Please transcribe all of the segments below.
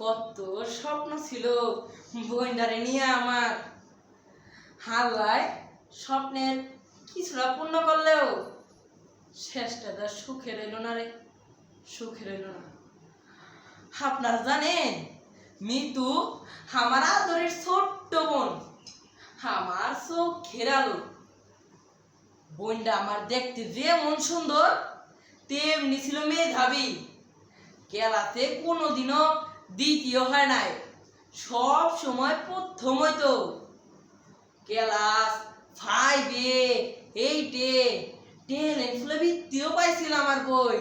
কত স্বপ্ন ছিল বইন্ডারে নিয়ে আমার। হাল্লায় স্বপ্নের কিছুটা পূর্ণ করলেও শেষটা তার সুখে রইল না রে, সুখে রইল না। আপনারা জানেন, মিতু আমার আদরের ছোট্ট বোন, আমার চোখ ঘেরালো। বোনটা আমার দেখতে যেমন সুন্দর, তেমনি ছিল মেধাবী। খেলাতে কোনোদিনও দ্বিতীয় হয় নাই। সব সময় প্রথম হইতো ক্লাস ফাইভে এইটে টেনে ফুলে বৃত্তিও পাইছিল আমার বই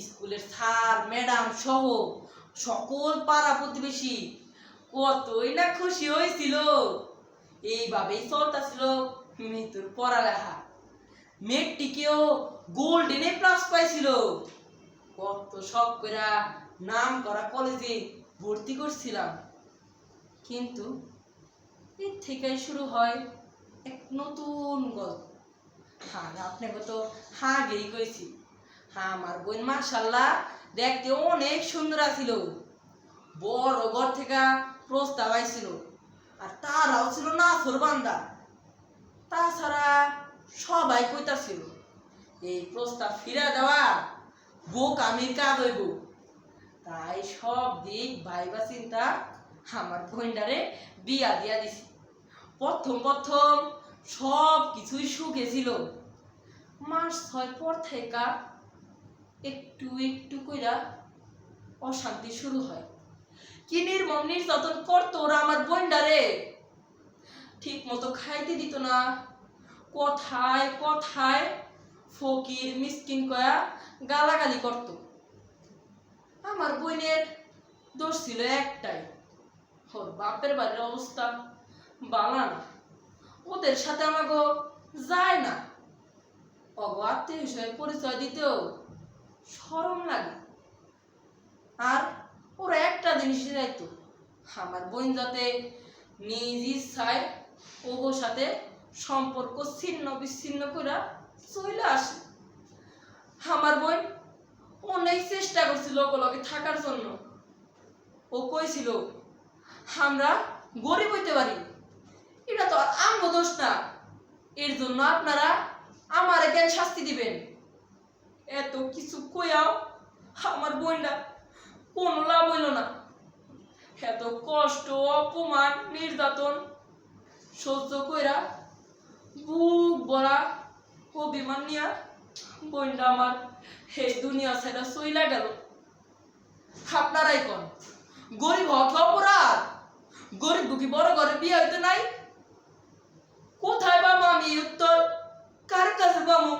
স্কুলের স্যার, ম্যাডাম সহ সকল পাড়া প্রতিবেশী কতই না খুশি হয়েছিল। এইভাবেই চলতেছিল মৃত্যুর পড়ালেখা। মেট্রিকেও গোল্ডেনে প্লাস পাইছিল। কত সব কইরা নাম করা কলেজে ভর্তি করছিলাম। কিন্তু এর থেকেই শুরু হয় এক নতুন গল্প। হ্যাঁ আপনাকে তো আগেই কইছি হ্যাঁ আমার বোন মার্শাল্লাহ দেখতে অনেক সুন্দর ছিল বড় ঘর থেকে প্রস্তাব আইছিল, আর তারাও ছিল নাথর বান্দা। তাছাড়া সবাই কইতাছিল, এই প্রস্তাব ফিরে দেওয়া বোক আমির কাজ হইব। তাই সব দিক ভাইবা চিন্তা আমার বোনটারে বিয়া দিয়া দিছি। প্রথম প্রথম সব কিছুই সুখে ছিল। মাস ছয় পর থেকে একটু একটু কইরা অশান্তি শুরু হয়। কি নির্মম নির্যাতন করতো ওরা আমার বোনটারে? ঠিক মতো খাইতে দিত না। কথায় কথায় ফকির মিসকিন কয়া গালাগালি করত। আমার বোনের দোষ ছিল একটাই, ওর বাপের বাড়ির অবস্থা বালা না। ওদের সাথে আমাকে যায় না। অগো আত্মীয় হিসেবে পরিচয় দিতেও সরম লাগে। আর ওরা একটা জিনিসই যাইতো আমার বোন যাতে নিজ ইচ্ছায় ওগোর সাথে সম্পর্ক ছিন্ন বিচ্ছিন্ন করে চলে আসে। আমার বোন অনেক চেষ্টা করছিল ওগুলোকে থাকার জন্য। ও কইছিল, আমরা গরিব হইতে পারি। এটা তো আমগো দোষ না। এর জন্য আপনারা আমার কেন শাস্তি দিবেন? এত কিছু কইয়াও আমার বোনটা কোনো লাভ হইল না। এত কষ্ট, অপমান, নির্যাতন সহ্য কইরা বুক ও বিমান নিয়া বইনটা আমার এই দুনিয়া সেটা সইলা গেল। আপনারাই কন, গরিব হক অপরাধ। গরিব দুঃখী বড় ঘরে বিয়ে হইতে নাই। কোথায় বামু আমি উত্তর? কার কাছে বামু